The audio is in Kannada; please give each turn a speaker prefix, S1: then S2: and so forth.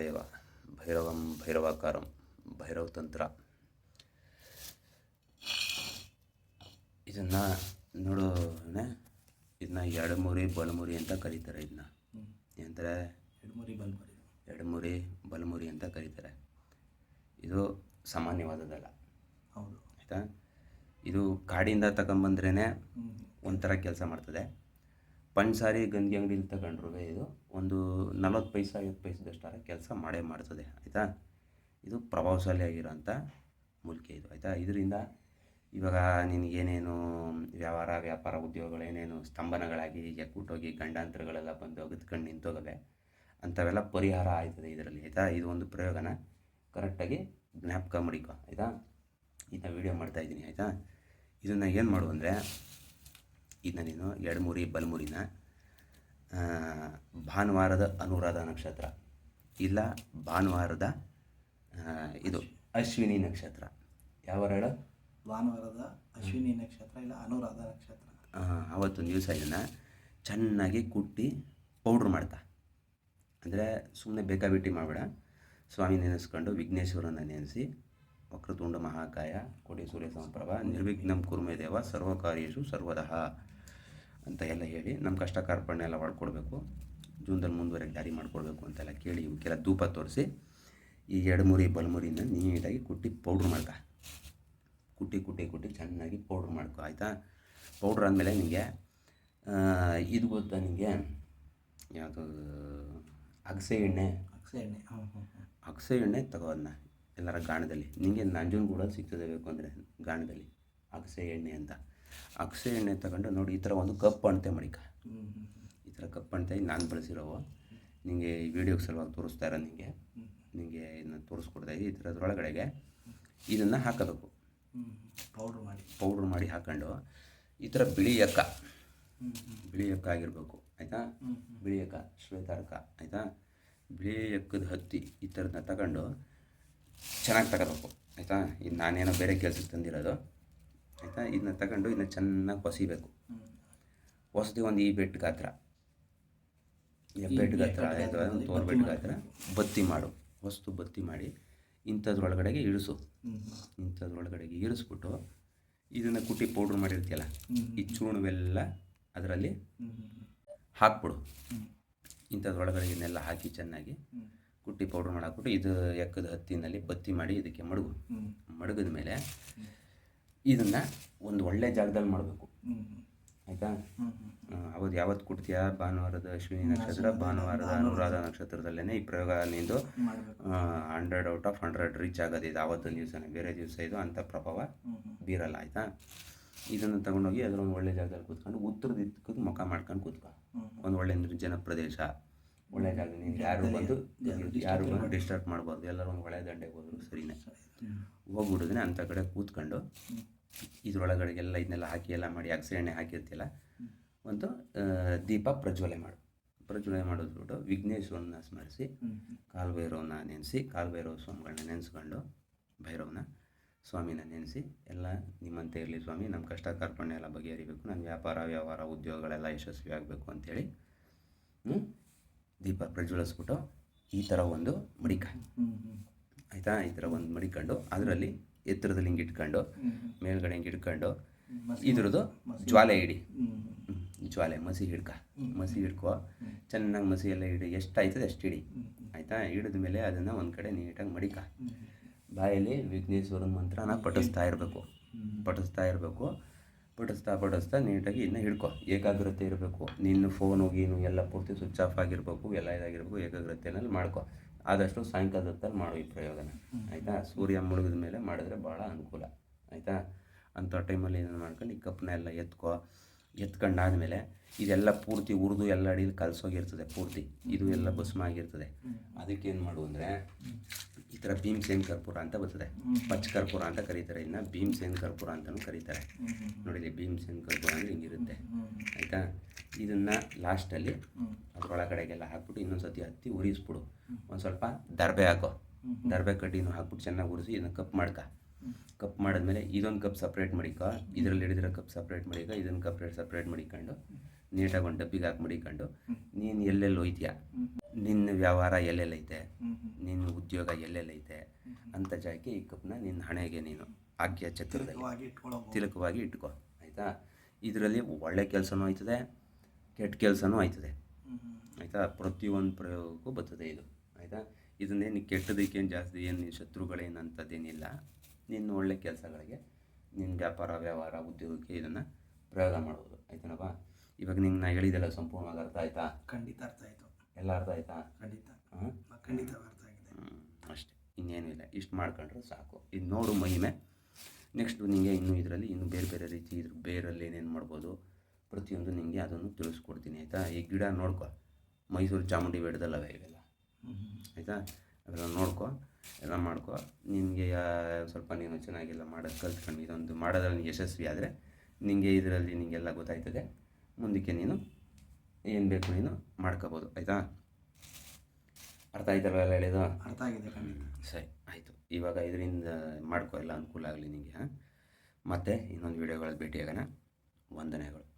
S1: ಮಹಾದೇವ ಭೈರವಂ ಭೈರವಾಕಾರಂ ಭೈರವ ತಂತ್ರ ಇದನ್ನು ನೋಡೋಣ ಇದನ್ನ ಎಡಮುರಿ ಬಲಮುರಿ ಅಂತ ಕರೀತಾರೆ ಇದನ್ನ ಏನಂತಾರೆ?
S2: ಎಡಮುರಿ ಬಲಮುರಿ.
S1: ಎಡಮುರಿ ಬಲಮುರಿ ಅಂತ ಕರೀತಾರೆ. ಇದು ಸಾಮಾನ್ಯವಾದದ್ದಲ್ಲ.
S2: ಹೌದು.
S1: ಆಯಿತಾ? ಇದು ಕಾಡಿಂದ ತಗೊಂಬಂದ್ರೇ ಒಂಥರ ಕೆಲಸ ಮಾಡ್ತದೆ. ಪಂಚಸಾರಿ ಗಂಜಿ ಅಂಗಡಿಲಿ ತಗೊಂಡ್ರು ಇದು. ಒಂದು ನಲ್ವತ್ತು ಪೈಸೆ, ಐವತ್ತು ಪೈಸದಷ್ಟಾರ ಕೆಲಸ ಮಾಡೇ ಮಾಡ್ತದೆ, ಆಯಿತಾ? ಇದು ಪ್ರಭಾವಶಾಲಿ ಆಗಿರೋಂಥ ಮೂಲಿಕೆ ಇದು, ಆಯಿತಾ? ಇದರಿಂದ ಇವಾಗ ನಿನಗೇನೇನು ವ್ಯವಹಾರ, ವ್ಯಾಪಾರ ಉದ್ಯೋಗಗಳು, ಏನೇನು ಸ್ತಂಭನಗಳಾಗಿ ಎಕ್ಕುಟ್ಟೋಗಿ ಗಂಡಾಂತರಗಳೆಲ್ಲ ಬಂದು ಅಗತ್ಕೊಂಡು ನಿಂತೋಗವೆ, ಅಂಥವೆಲ್ಲ ಪರಿಹಾರ ಆಯ್ತದೆ ಇದರಲ್ಲಿ, ಆಯಿತಾ? ಇದು ಒಂದು ಪ್ರಯೋಗನ ಕರೆಕ್ಟಾಗಿ ಜ್ಞಾಪಕ ಮಡಿಕೊ, ಆಯಿತಾ? ಇದನ್ನ ವೀಡಿಯೋ ಮಾಡ್ತಾಯಿದ್ದೀನಿ ಆಯಿತಾ? ಇದನ್ನು ಏನು ಮಾಡು ಅಂದರೆ ಇದನ್ನ ನೀನು ಎಡಮುರಿ ಬಲಮುರಿನ ಭಾನುವಾರದ ಅನುರಾಧ ನಕ್ಷತ್ರ. ಇಲ್ಲ ಭಾನುವಾರದ ಇದು ಅಶ್ವಿನಿ ನಕ್ಷತ್ರ. ಯಾವ ಹೇಳು
S2: ಭಾನುವಾರದ ಅಶ್ವಿನಿ ನಕ್ಷತ್ರ ಇಲ್ಲ ಅನುರಾಧ ನಕ್ಷತ್ರ.
S1: ಆ, ಅವತ್ತೊಂದು ದಿವಸ ಇದನ್ನು ಚೆನ್ನಾಗಿ ಕುಟ್ಟಿ ಪೌಡ್ರ್ ಮಾಡ್ತಾ. ಅಂದರೆ ಸುಮ್ಮನೆ ಬೇಕಾಬಿಟ್ಟಿ ಮಾಡಬೇಡ. ಸ್ವಾಮಿ ನೆನೆಸ್ಕೊಂಡು ವಿಘ್ನೇಶ್ವರನ ನೆನೆಸಿ ವಕ್ರತುಂಡ ಮಹಾಕಾಯ ಕೋಟಿ ಸೂರ್ಯ ಸಮಪ್ರಭ ನಿರ್ವಿಘ್ನಂ ಕುರುಮೆ ದೇವ ಸರ್ವಕಾರ್ಯೇಶು ಸರ್ವದಹ ಅಂತ ಎಲ್ಲ ಹೇಳಿ ನಮ್ಮ ಕಷ್ಟ ಕಾರ್ಪಣ್ಯ ಎಲ್ಲ ಮಾಡ್ಕೊಡ್ಬೇಕು ಜೂನ್ದಲ್ಲಿ ಮುಂದುವರೆಗೆ ದಾರಿ ಮಾಡಿಕೊಡ್ಬೇಕು ಅಂತೆಲ್ಲ ಕೇಳಿ ಇವಕ್ಕೆಲ್ಲ ಧೂಪ ತೋರಿಸಿ ಈ ಎಡಮುರಿ ಬಲಮುರಿನ ನೀಟಾಗಿ ಕುಟ್ಟಿ ಪೌಡ್ರ್ ಮಾಡ್ಕ. ಕುಟ್ಟಿ ಕುಟ್ಟಿ ಕುಟ್ಟಿ ಚೆನ್ನಾಗಿ ಪೌಡ್ರ್ ಮಾಡ್ಕೊ ಆಯಿತಾ? ಪೌಡ್ರ್ ಆದಮೇಲೆ ನಿಮಗೆ ಇದು ಗೊತ್ತಾ ನಿಮಗೆ ಯಾವುದು? ಅಗಸೆ ಎಣ್ಣೆ.
S2: ಅಗಸೆ ಎಣ್ಣೆ
S1: ಅಗಸೆ ಎಣ್ಣೆ ತಗೋ ಅದನ್ನ ಎಲ್ಲರ ಗಾಣದಲ್ಲಿ. ನಿಮಗೆ ನಂಜನಗೂಡ ಸಿಗ್ತದೆ ಬೇಕು ಅಂದರೆ ಗಾಣದಲ್ಲಿ. ಅಗಸೆ ಎಣ್ಣೆ ಅಂತ. ಅಗಸೆ ಎಣ್ಣೆ ತಗೊಂಡು ನೋಡಿ ಈ ಥರ ಒಂದು ಕಪ್ ಅಣತೆ ಮಡಿಕ ಈ ಥರ ಕಪ್ ಅಣತೆ ನಾನು ಬಳಸಿರೋವು. ನಿಮಗೆ ಈ ವಿಡಿಯೋಗೆ ಸಲುವಾಗಿ ತೋರಿಸ್ತಾ ಇರೋ ನಿಮಗೆ ನಿಮಗೆ ಇದನ್ನ ತೋರಿಸ್ಕೊಡ್ತಾ ಇದ್ದೀವಿ ಈ ಥರದ್ರೊಳಗಡೆಗೆ. ಇದನ್ನು ಹಾಕಬೇಕು.
S2: ಪೌಡ್ರ್ ಮಾಡಿ.
S1: ಪೌಡ್ರ್ ಮಾಡಿ ಹಾಕೊಂಡು ಈ ಥರ ಬಿಳಿ
S2: ಹ್ಞೂ
S1: ಬಿಳಿ ಎಕ್ಕ ಆಗಿರಬೇಕು. ಆಯಿತಾ? ಬಿಳಿ ಎಕ್ಕ ಶ್ವೇತಾರ್ಕ ಆಯಿತಾ? ಬಿಳಿ ಎಕ್ಕದ ಹತ್ತಿ ಈ ಥರದನ್ನ ತಗೊಂಡು ಚೆನ್ನಾಗಿ ತಗೋಬೇಕು ಆಯಿತಾ? ಇದು ನಾನೇನೋ ಬೇರೆ ಕೆಲಸಕ್ಕೆ ತಂದಿರೋದು ಆಯಿತಾ? ಇದನ್ನ ತಗೊಂಡು ಇದನ್ನ ಚೆನ್ನಾಗಿ ಹೊಸಿಬೇಕು ಹೊಸದಿ ಒಂದು ಈ ಬೆಟ್ಟ ಗಾತ್ರ. ಈ ಬೆಟ್ಟು ಗಾತ್ರ ಒಂದು ತೋರ್ ಬೆಟ್ಟ ಗಾತ್ರ. ಬತ್ತಿ ಮಾಡು. ವಸ್ತು ಬತ್ತಿ ಮಾಡಿ ಇಂಥದ್ರೊಳಗಡೆಗೆ ಇಳಿಸು. ಇಂಥದ್ರೊಳಗಡೆಗೆ ಇರಿಸ್ಬಿಟ್ಟು ಇದನ್ನು ಕುಟ್ಟಿ ಪೌಡ್ರ್ ಮಾಡಿರ್ತೀಯಲ್ಲ ಈ ಚೂರ್ಣವೆಲ್ಲ ಅದರಲ್ಲಿ ಹಾಕ್ಬಿಡು. ಇಂಥದ್ರೊಳಗಡೆ ಇದನ್ನೆಲ್ಲ ಹಾಕಿ ಚೆನ್ನಾಗಿ ಕುಟ್ಟಿ ಪೌಡ್ರ್ ಮಾಡಾಕ್ಬಿಟ್ಟು ಇದು ಎಕ್ಕದ ಹತ್ತಿನಲ್ಲಿ ಬತ್ತಿ ಮಾಡಿ ಇದಕ್ಕೆ ಮಡಗು. ಮಡಗಿದ ಮೇಲೆ ಇದನ್ನು ಒಂದು ಒಳ್ಳೆ ಜಾಗದಲ್ಲಿ ಮಾಡಬೇಕು. ಆಯ್ತಾ? ಅವತ್ತು ಯಾವತ್ತು ಕೊಡ್ತೀಯಾ? ಭಾನುವಾರದ ಅಶ್ವಿನಿ ನಕ್ಷತ್ರ ಭಾನುವಾರದ ಅನುರಾಧ ನಕ್ಷತ್ರದಲ್ಲೇ ಈ ಪ್ರಯೋಗ ನಿಂದು hundred out of hundred reach ಆಗೋದು ಇದು. ಆವತ್ತೊಂದು ದಿವಸನೇ ಬೇರೆ ದಿವಸ ಇದು ಅಂತ ಪ್ರಭಾವ ಬೀರಲ್ಲ ಆಯಿತಾ? ಇದನ್ನು ತಗೊಂಡೋಗಿ ಅದರ ಒಂದು ಒಳ್ಳೆ ಜಾಗದಲ್ಲಿ ಕೂತ್ಕೊಂಡು ಉತ್ತರ ದಿಕ್ಕಕ್ಕೆ ಮುಖ ಮಾಡ್ಕೊಂಡು ಕೂತ್ಕೊ. ಒಂದು ಒಳ್ಳೆ ನಿರ್ಜನ ಪ್ರದೇಶ. ಒಳ್ಳೆ ನೀವು ಯಾರು ಬಂದು ಯಾರು ಬಂದು ಡಿಸ್ಟರ್ಬ್ ಮಾಡ್ಬಾರ್ದು ಎಲ್ಲರೂ ಒಂದು ಒಳ್ಳೆ ದಂಡೆಗೆ ಹೋದ್ರು ಸರಿನೇ. ಹೋಗ್ಬಿಡಿದ್ರೆ ಅಂಥ ಕಡೆ ಕೂತ್ಕೊಂಡು ಇದ್ರೊಳಗಡೆಗೆಲ್ಲ ಇದನ್ನೆಲ್ಲ ಹಾಕಿ ಎಲ್ಲ ಮಾಡಿ ಅಗಸೆ ಎಣ್ಣೆ ಹಾಕಿರ್ತಿಲ್ಲ ಒಂದು ದೀಪ ಪ್ರಜ್ವಲೆ ಮಾಡು. ಪ್ರಜ್ವಲೆ ಮಾಡಿದ್ಬಿಟ್ಟು ವಿಘ್ನೇಶ್ವರನ ಸ್ಮರಿಸಿ
S2: ಕಾಲು
S1: ಕಾಲಭೈರವನ ನೆನೆಸಿ ಕಾಲಭೈರವ ಸ್ವಾಮಿಗಳನ್ನ ನೆನೆಸ್ಕೊಂಡು ಭೈರವನ ಸ್ವಾಮಿನ ನೆನೆಸಿ ಎಲ್ಲ ನಿಮ್ಮಂತೆ ಇರಲಿ ಸ್ವಾಮಿ ನಮ್ಮ ಕಷ್ಟ ಕಾರ್ಪಣ್ಯ ಎಲ್ಲ ಬಗೆಹರಿಬೇಕು ನನ್ನ ವ್ಯಾಪಾರ ವ್ಯವಹಾರ ಉದ್ಯೋಗಗಳೆಲ್ಲ ಯಶಸ್ವಿ ಆಗಬೇಕು ಅಂಥೇಳಿ ಹ್ಞೂ ದೀಪ ಪ್ರಜ್ವಲಿಸ್ಬಿಟ್ಟು ಈ ಥರ ಒಂದು ಮಡಿಕ
S2: ಹ್ಞೂ ಹ್ಞೂ
S1: ಆಯಿತಾ? ಈ ಥರ ಒಂದು ಮಡಿಕೊಂಡು. ಅದರಲ್ಲಿ ಎತ್ತರದಲ್ಲಿ ಹಿಂಗೆ ಇಟ್ಕೊಂಡು ಮೇಲ್ಗಡೆ ಹಿಂಗೆ ಇಟ್ಕೊಂಡು ಇದ್ರದ್ದು ಜ್ವಾಲೆ ಇಡಿ. ಜ್ವಾಲೆ ಮಸಿ ಹಿಡ್ಕ. ಮಸಿ ಹಿಡ್ಕೊ. ಚೆನ್ನಾಗಿ ಮಸಿ ಎಲ್ಲ ಇಡಿ. ಎಷ್ಟು ಆಯ್ತದೆ ಅಷ್ಟು ಇಡಿ. ಆಯಿತಾ? ಹಿಡಿದ ಮೇಲೆ ಅದನ್ನು ಒಂದು ಕಡೆ ನೀಟಾಗಿ ಮಡಿಕ. ಬಾಯಲ್ಲಿ ವಿಘ್ನೇಶ್ವರನ ಮಂತ್ರನ ಪಠಿಸ್ತಾ ಇರಬೇಕು. ಪಠಿಸ್ತಾ ಇರಬೇಕು. ಪಠಿಸ್ತಾ ಬಡಿಸ್ತಾ ನೀಟಾಗಿ ಇನ್ನೂ ಹಿಡ್ಕೊ. ಏಕಾಗ್ರತೆ ಇರಬೇಕು. ನಿನ್ನ ಫೋನು ಗೀನು ಎಲ್ಲ ಪೂರ್ತಿ ಸ್ವಿಚ್ ಆಫ್ ಆಗಿರಬೇಕು, ಎಲ್ಲ ಇದಾಗಿರ್ಬೇಕು, ಏಕಾಗ್ರತೆನಲ್ಲಿ ಮಾಡ್ಕೊ. ಆದಷ್ಟು ಸಾಯಂಕಾಲದ ಹೊತ್ತಲ್ಲಿ ಮಾಡು ಈ ಪ್ರಯೋಗನ. ಆಯಿತಾ? ಸೂರ್ಯ ಮುಳುಗಿದ ಮೇಲೆ ಮಾಡಿದ್ರೆ ಭಾಳ ಅನುಕೂಲ. ಆಯಿತಾ? ಅಂಥ ಟೈಮಲ್ಲಿ ಇದನ್ನು ಮಾಡ್ಕೊಂಡು ಈ ಕಪ್ಪನ್ನ ಎಲ್ಲ ಎತ್ಕೊ. ಎತ್ಕೊಂಡಾದ್ಮೇಲೆ ಇದೆಲ್ಲ ಪೂರ್ತಿ ಉರಿದು ಎಲ್ಲ ಅಡಿಲಿ ಕಲಸೋಗಿರ್ತದೆ ಪೂರ್ತಿ. ಇದು ಎಲ್ಲ ಭಸ್ಮ ಆಗಿರ್ತದೆ ಏನು ಮಾಡು ಅಂದರೆ ಈ ಥರ ಭೀಮಸೇನ್ ಕರ್ಪೂರ ಅಂತ ಬರ್ತದೆ. ಪಚ್ಚ ಕರ್ಪೂರ ಅಂತ ಕರೀತಾರೆ. ಇನ್ನು ಭೀಮಸೇನ್ ಕರ್ಪೂರ ಅಂತಲೂ ಕರೀತಾರೆ. ನೋಡಿಲಿ ಭೀಮಸೇನ್ ಕರ್ಪೂರ ಅಂದರೆ ಹಿಂಗಿರುತ್ತೆ. ಆಯಿತಾ? ಇದನ್ನು ಲಾಸ್ಟಲ್ಲಿ ಅದರೊಳಗಡೆಗೆಲ್ಲ ಹಾಕ್ಬಿಟ್ಟು ಇನ್ನೊಂದು ಸತಿ ಹತ್ತಿ ಉರಿಸ್ಬಿಡು. ಒಂದು ಸ್ವಲ್ಪ ದರ್ಬೆ ಹಾಕೋ. ದರ್ಬೆ ಕಡ್ಡಿನೂ ಹಾಕ್ಬಿಟ್ಟು ಚೆನ್ನಾಗಿ ಉರಿಸಿ ಇದನ್ನು ಕಪ್ ಮಾಡ್ಕ. ಕಪ್ ಮಾಡಿದ್ಮೇಲೆ ಇದೊಂದು ಕಪ್ ಸಪ್ರೇಟ್ ಮಡಿಕ ಇದರಲ್ಲಿ ಹಿಡಿದಿರೋ ಕಪ್ ಸಪ್ರೇಟ್ ಮಡಿಕ ಇದೊಂದು ಕಪ್ ಸಪ್ರೇಟ್ ಮಾಡಿಕೊಂಡು ನೀಟಾಗಿ ಒಂದು ಡಬ್ಬಿಗೆ ಹಾಕಿ ಮಡಿಕೊಂಡು ನೀನು ಎಲ್ಲೆಲ್ಲಿ ಹೋಯ್ತೀಯಾ ನಿನ್ನ ವ್ಯವಹಾರ ಎಲ್ಲೆಲ್ಲೈತೆ ನಿನ್ನ ಉದ್ಯೋಗ ಎಲ್ಲೆಲ್ಲೈತೆ ಅಂತ ಜಾಗಕ್ಕೆ ಈ ಕಪ್ನ ನಿನ್ನ ಹಣೆಗೆ ನೀನು ಆಜ್ಞಾ ಚಕ್ರದಲ್ಲಿ
S2: ತಿಲಕವಾಗಿ ಇಟ್ಕೊ
S1: ತಿಲಕವಾಗಿ ಇಟ್ಕೋ ಆಯಿತಾ? ಇದರಲ್ಲಿ ಒಳ್ಳೆ ಕೆಲಸನೂ ಆಯ್ತದೆ ಕೆಟ್ಟ ಕೆಲಸನೂ ಆಯ್ತದೆ. ಆಯಿತಾ? ಪ್ರತಿಯೊಂದು ಪ್ರಯೋಗಕ್ಕೂ ಬರ್ತದೆ ಇದು ಆಯಿತಾ? ಇದನ್ನೇನು ಕೆಟ್ಟದಕ್ಕೇನು ಜಾಸ್ತಿ ಏನು ಶತ್ರುಗಳೇನು ಶತ್ರುಗಳೇನಂಥದ್ದೇನಿಲ್ಲ ನಿನ್ನ ಒಳ್ಳೆ ಕೆಲಸಗಳಿಗೆ ನಿನ್ನ ವ್ಯಾಪಾರ ವ್ಯವಹಾರ ಉದ್ಯೋಗಕ್ಕೆ ಇದನ್ನು ಪ್ರಯೋಗ ಮಾಡ್ಬೋದು. ಆಯ್ತಾನಪ್ಪ? ಇವಾಗ ನಿಂಗೆ ನಾ ಹೇಳಿದೆಲ್ಲ ಸಂಪೂರ್ಣವಾಗಿ ಅರ್ಥ ಆಯ್ತಾ?
S2: ಖಂಡಿತ ಅರ್ಥ ಆಯಿತು.
S1: ಎಲ್ಲ ಅರ್ಥ ಆಯ್ತಾ?
S2: ಖಂಡಿತ.
S1: ಹಾಂ
S2: ಖಂಡಿತ ಅರ್ಥ ಆಗಿದೆ.
S1: ಹ್ಞೂ ಅಷ್ಟೇ. ಇನ್ನೇನು ಇಲ್ಲ. ಇಷ್ಟು ಮಾಡ್ಕೊಂಡ್ರೆ ಸಾಕು. ಇದು ನೋಡು ಮಹಿಮೆ. ನೆಕ್ಸ್ಟ್ ನಿಮಗೆ ಇನ್ನೂ ಇದರಲ್ಲಿ ಇನ್ನೂ ಬೇರೆ ಬೇರೆ ರೀತಿ ಇದ್ರ ಬೇರಲ್ಲಿ ಏನೇನು ಮಾಡ್ಬೋದು ಪ್ರತಿಯೊಂದು ನಿಮಗೆ ಅದನ್ನು ತಿಳಿಸ್ಕೊಡ್ತೀನಿ ಆಯಿತಾ? ಈ ಗಿಡ ನೋಡ್ಕೊ. ಮೈಸೂರು ಚಾಮುಂಡಿ ಬೆಟ್ಟದಲ್ಲವೇ ಇವೆಲ್ಲ? ಆಯಿತಾ? ಅದನ್ನು ನೋಡ್ಕೊ. ಎಲ್ಲ ಮಾಡ್ಕೋ. ನಿನಗೆ ಸ್ವಲ್ಪ ನೀನು ಚೆನ್ನಾಗಿಲ್ಲ ಮಾಡೋದು ಕಲ್ತ್ಕೊಂಡು ಇದೊಂದು ಮಾಡೋದ್ರಲ್ಲಿ ಯಶಸ್ವಿ ಆದರೆ ನಿನಗೆ ಇದರಲ್ಲಿ ನಿನಗೆಲ್ಲ ಗೊತ್ತಾಯ್ತದೆ. ಮುಂದಕ್ಕೆ ನೀನು ಏನು ಬೇಕು ನೀನು ಮಾಡ್ಕೋಬೋದು. ಆಯಿತಾ? ಅರ್ಥ ಆಯ್ತಲ್ವ ಎಲ್ಲ ಹೇಳಿದ್ದು?
S2: ಅರ್ಥ ಆಗಿದೆ ಖಂಡಿತ.
S1: ಸರಿ ಆಯಿತು. ಇವಾಗ ಇದರಿಂದ ಮಾಡ್ಕೋ ಎಲ್ಲ ಅನುಕೂಲ ಆಗಲಿ ನಿಮಗೆ ಹಾಂ? ಮತ್ತೆ ಇನ್ನೊಂದು ವೀಡಿಯೋಗಳಲ್ಲಿ ಭೇಟಿಯಾಗೋಣ. ವಂದನೆಗಳು.